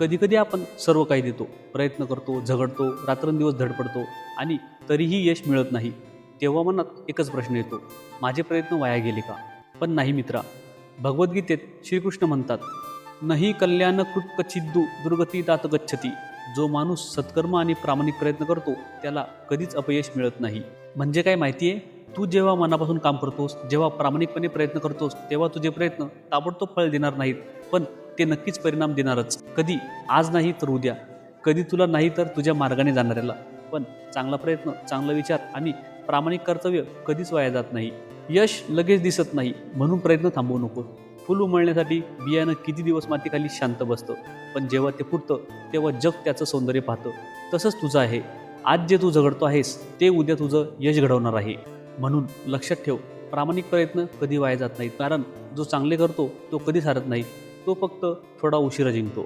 कधीकधी आपण सर्व काही देतो प्रयत्न करतो झगडतो रात्रंदिवस धडपडतो आणि तरीही यश मिळत नाही तेव्हा मनात एकच प्रश्न येतो माझे प्रयत्न वाया गेले का? पण नाही मित्रा भगवद्गीतेत श्रीकृष्ण म्हणतात नही कल्याण कृत कचिद्दू दुर्गती तात गच्छती जो माणूस सत्कर्म आणि प्रामाणिक प्रयत्न करतो त्याला कधीच अपयश मिळत नाही. म्हणजे काय माहिती आहे तू जेव्हा मनापासून काम करतोस जेव्हा प्रामाणिकपणे प्रयत्न करतोस तेव्हा तुझे प्रयत्न ताबडतोब फळ देणार नाहीत पण ते नक्कीच परिणाम देणारच. कधी आज नाही तर उद्या. कधी तुला नाही तर तुझ्या मार्गाने जाणाऱ्याला. पण चांगला प्रयत्न चांगला विचार आणि प्रामाणिक कर्तव्य कधीच वाया जात नाही. यश लगेच दिसत नाही म्हणून प्रयत्न थांबवू नको. फुल उमळण्यासाठी बियाणं किती दिवस मातीखाली शांत बसतं. पण जेव्हा ते फुटतं तेव्हा जग त्याचं सौंदर्य पाहतं. तसंच तुझं आहे. आज जे तू झगडतो आहेस ते उद्या तुझं यश घडवणार आहे. म्हणून लक्षात ठेव प्रामाणिक प्रयत्न कधी वाया जात नाहीत. कारण जो चांगले करतो तो कधीच हरत नाही. तो फक्त थोडा उशिरा जिंकतो.